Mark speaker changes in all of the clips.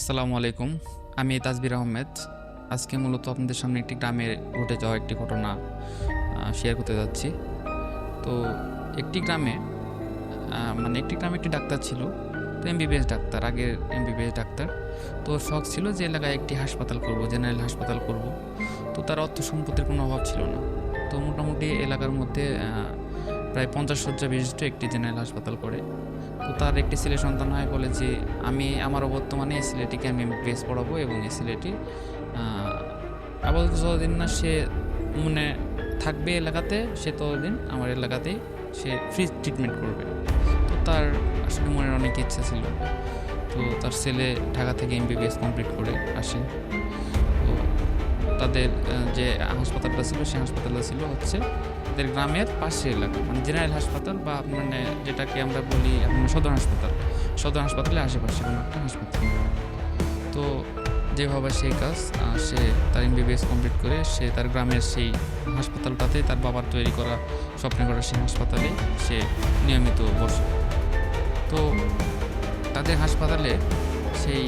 Speaker 1: আসসালামু আলাইকুম। আমি তাজবির আহমেদ। আজকে মূলত আপনাদের সামনে একটি গ্রামে ঘটে যাওয়া একটি ঘটনা শেয়ার করতে যাচ্ছি। তো একটি গ্রামে মানে একটি গ্রামে একটি ডাক্তার ছিল, তো এমবিবিএস ডাক্তার, আগের এমবিবিএস ডাক্তার। তো শখ ছিল যে এলাকায় একটি হাসপাতাল করব, জেনারেল হাসপাতাল করব। তো তার অর্থ সম্পত্তির কোনো অভাব ছিল না। তো মোটামুটি এলাকার মধ্যে প্রায় পঞ্চাশ শয্যা বিশিষ্ট একটি জেনারেল হাসপাতাল করে। তো তার একটি ছেলে সন্তান হয় বলে যে, আমি আমারও বর্তমানে এই ছেলেটিকে আমি বেস পড়াবো এবং এই ছেলেটি আপাতত যতদিন না সে মনে থাকবে এলাকাতে, সে ততদিন আমার এলাকাতেই সে ফ্রি ট্রিটমেন্ট করবে। তো তার আসলে মনের অনেক ইচ্ছা ছিল। তো তার ছেলে ঢাকা থেকে এমবিবিএস কমপ্লিট করে আসে। তো তাদের যে হাসপাতালটা ছিল, সেই হাসপাতালটা ছিল হচ্ছে তাদের গ্রামের পাশের এলাকা মানে জেনারেল হাসপাতাল বা মানে যেটাকে আমরা বলি সদর হাসপাতাল। সদর হাসপাতালের আশেপাশে কোনো একটা হাসপাতাল তো যেভাবে সেই কাজ সে তার এমবিবিএস কমপ্লিট করে সে তার গ্রামের সেই হাসপাতালটাতে তার বাবার তৈরি করা স্বপ্নে করা সেই হাসপাতালে সে নিয়মিত বসে। তো তাদের হাসপাতালে সেই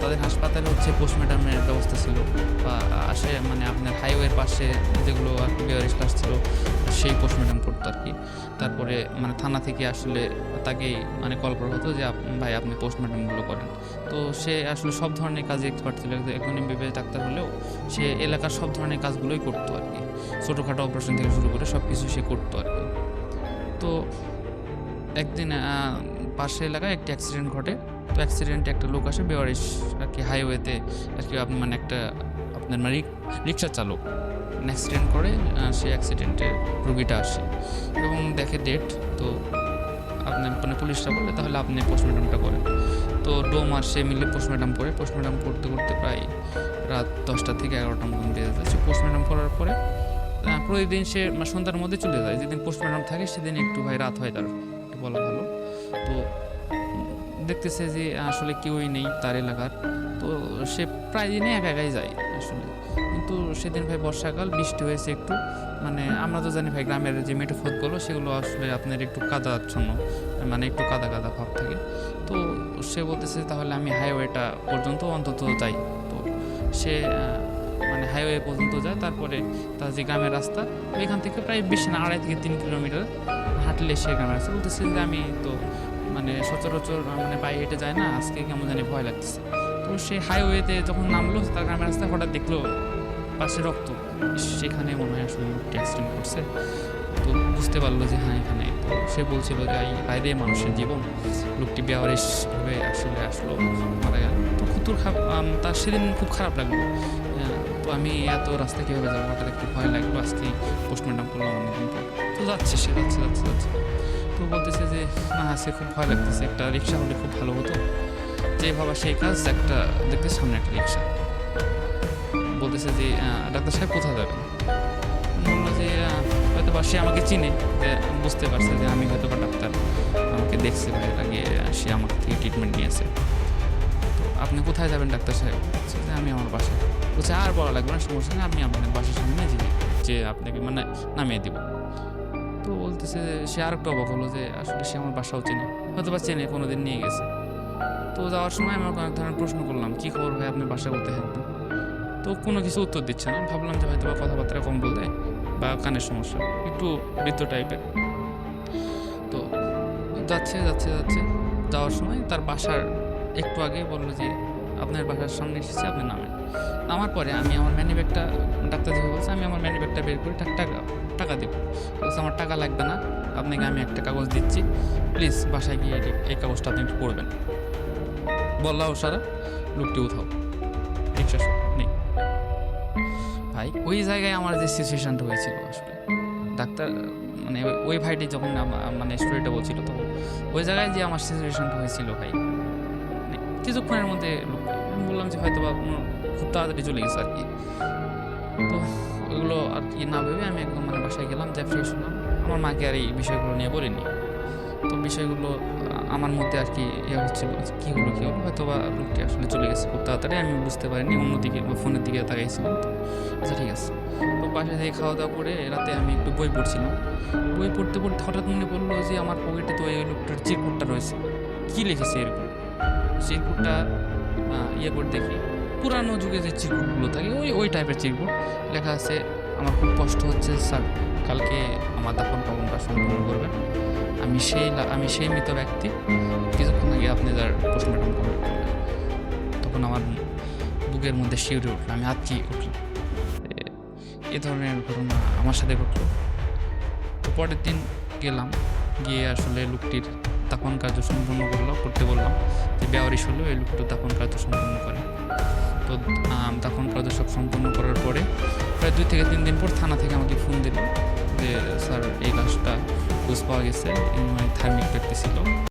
Speaker 1: তাদের হাসপাতালে হচ্ছে পোস্টমর্টমের ব্যবস্থা ছিল বা আসে মানে আপনার হাইওয়ের পাশে যেগুলো আর কি বেয়ারিশ ক্লাস ছিল সেই পোস্টমর্টম করতো আর কি। তারপরে মানে থানা থেকে আসলে তাকেই মানে কল করা হতো যে ভাই আপনি পোস্টমর্টমগুলো করেন। তো সে আসলে সব ধরনের কাজে এক্সপার্ট ছিল। এখন এমবিবিএস ডাক্তার হলেও সে এলাকার সব ধরনের কাজগুলোই করতো আর কি। ছোটোখাটো অপারেশন থেকে শুরু করে সব কিছু সে করতো আর কি। তো একদিন পাশের এলাকায় একটি অ্যাক্সিডেন্ট ঘটে। অ্যাক্সিডেন্টে একটা লোক আসে বেওয়ারিশ আর কি হাইওয়েতে আর কি আপনি মানে একটা আপনার মানে রিক্সা চালক। অ্যাক্সিডেন্ট করে আহ, সেই অ্যাক্সিডেন্টে রুগীটা আসে এবং দেখে ডেট তো আপনার মানে পুলিশরা বলে তাহলে আপনি পোস্টমর্টমটা করেন। তো ডোম আর সে মিলে পোস্টমর্টম করে পোস্টমর্টম করতে করতে প্রায় রাত দশটা থেকে এগারোটা মতন বেজে সে পোস্টমর্টম করার পরে প্রতিদিন সে মানে সন্ধ্যার মধ্যে চলে যায়। যেদিন পোস্টমর্টম থাকে সেদিন একটু ভাই রাত হয় তার একটু বলা ভালো। তো দেখতেছে যে আসলে কেউই নেই তার এলাকার। তো সে প্রায় দিনে একা একাই যায় আসলে। কিন্তু সেদিন ভাই বর্ষাকাল, বৃষ্টি হয়েছে একটু। মানে আমরা তো জানি ভাই গ্রামের যে মেঠোফোতগুলো সেগুলো আসলে আপনার একটু কাদাচ্ছন্ন মানে একটু কাদা কাদা ভাব থাকে। তো সে বলতেছে তাহলে আমি হাইওয়েটা পর্যন্ত অন্তত যাই। তো সে মানে হাইওয়ে পর্যন্ত যায়, তারপরে তার যে গ্রামের রাস্তা এখান থেকে প্রায় বেশি না আড়াই থেকে তিন কিলোমিটার হাঁটলে সে গ্রামের রাস্তা বলতেছে যে আমি তো মানে সচরাচর মানে পায়ে হেঁটে যায় না আজকে কেমন জানি ভয় লাগতেছে। তো সে হাইওয়েতে যখন নামলো তার গ্রামের রাস্তায় হঠাৎ দেখল পাশে রক্ত। সেখানে মনে হয় আসলে লোকটি অ্যাক্সিডেন্ট করছে। তো বুঝতে পারল যে হ্যাঁ এখানে তো সে বলছিল যে এই বাইরে মানুষের জীবন। লোকটি বেয়ারিশ ভাবে আসলে আসলো মারা গেল। তো খুতুর খারাপ তার সেদিন খুব খারাপ লাগল। আহ, তো আমি এত রাস্তা কীভাবে যাব? হঠাৎ একটু ভয় লাগল আজকে পোস্টমর্টম করলাম অনেকদিন তো যাচ্ছে সে যাচ্ছে যাচ্ছে যাচ্ছে। তো বলতেছে যে, না, সে খুব ভয় লাগতেছে, একটা রিক্সা হলে খুব ভালো হতো। যে ভাবা সেই কাজ, একটা, দেখতে সামনে একটা রিক্সা বলতেছে যে ডাক্তার সাহেব কোথায় যাবেন? যে হয়তো বা সে আমাকে চিনে। বুঝতে পারছে যে, আমি হয়তো বা ডাক্তার। আমাকে দেখছে ভাই আগে সে আমার থেকে ট্রিটমেন্ট নিয়েছে। তো, আপনি কোথায় যাবেন, ডাক্তার সাহেব? যে, আমি আমার বাসায়। বলছে, আর বলা লাগবে না, সমস্যা নেই আমি আপনার বাসার সামনে যে, আপনাকে মানে নামিয়ে দিব। তো বলতেছে সে আর একটু অবাক হলো যে আসলে সে আমার বাসাও চেনে। হয়তো বা চেনে, কোনোদিন নিয়ে গেছে। তো যাওয়ার সময় আমি অনেক ধরনের প্রশ্ন করলাম, কী খবর ভাই? আপনি বাসা কোথায় থাকবেন তো কোনো কিছু উত্তর দিচ্ছে না। ভাবলাম যে হয়তো বা কথাবার্তা কম বলতে বা কানের সমস্যা, একটু বৃদ্ধ টাইপের। তো যাচ্ছে যাচ্ছে যাচ্ছে। যাওয়ার সময় তার বাসার একটু আগে বলল যে, আপনার বাসার সামনে এসেছে, আপনি নামেন। নামার পরে আমি আমার ম্যানি ব্যাগটা ডাক্তার দেখে বলছে, আমি আমার ম্যানি ব্যাগটা বের করে টাক- টাকা দেবো। বলছে, আমার টাকা লাগবে না, আপনাকে আমি একটা কাগজ দিচ্ছি। প্লিজ, বাসায় গিয়ে এই- কাগজটা আপনি একটু পড়বেন। বললাও সারা লোকটি উঠাও। রিক্সা নেই। ভাই, ওই জায়গায় আমার যে সিচুয়েশানটা হয়েছিল আসলে, ডাক্তার মানে ওই- ভাইটি যখন মানে স্টোরিটা বলছিল তখন, ওই জায়গায় যে আমার সিচুয়েশানটা হয়েছিল ভাই কিছুক্ষণের মধ্যে বললাম যে হয়তো বা কোনো খুব তাড়াতাড়ি চলে গেছে আর কি। তো ওইগুলো আর কি না ভেবে আমি একদম মানে বাসায় গেলাম, যা ফ্রেশ হলাম আমার মাকে আর এই বিষয়গুলো নিয়ে বলিনি। তো বিষয়গুলো আমার মধ্যে আর কি ইয়ে হচ্ছিল কী হলো কী হলো? হয়তো বা লোকটি আসলে চলে গেছে খুব তাড়াতাড়ি, আমি বুঝতে পারিনি, অন্যদিকে বা ফোনের দিকে তাকাইছিলাম আচ্ছা ঠিক আছে। তো বাসায় থেকে খাওয়া দাওয়া করে রাতে আমি একটু বই পড়ছিলাম। বই পড়তে পড়তে হঠাৎ মনে পড়ল যে আমার পকেটে তো এই লোকটার চিরকুটটা রয়েছে। কী লিখেছে এরকম? চিরকুটটা ইয়ে করে দেখি। পুরানো যুগে যে চিরকুটগুলো থাকে, ওই ওই টাইপের চিরকুট লেখা আছে, আমার খুব কষ্ট হচ্ছে, স্যার। কালকে আমার দাফন কামনটা সম্পূর্ণ করবেন। আমি সেই আমি সেই মৃত ব্যক্তি। কিছুক্ষণ আগে আপনি যার পোস্টমর্টম করলেন। তখন আমার বুকের মধ্যে শিউরে উঠল। আমি আটকে উঠলাম। এ ধরনের ঘটনা আমার সাথে ঘটলো। তো পরের দিন গেলাম। গিয়ে আসলে লোকটির দাফন কার্য সম্পূর্ণ করল, করতে বললাম যে বেয়ারিশ হলো, এই লোকটা দাফন কার্য সম্পূর্ণ করে। তো দাফন কার্য সব সম্পূর্ণ করার পরে প্রায় দুই থেকে তিন দিন পর থানা থেকে আমাকে ফোন দিল যে, স্যার, এই লাশটা খোঁজ পাওয়া গেছে। থার্মিক ব্যক্তি ছিল।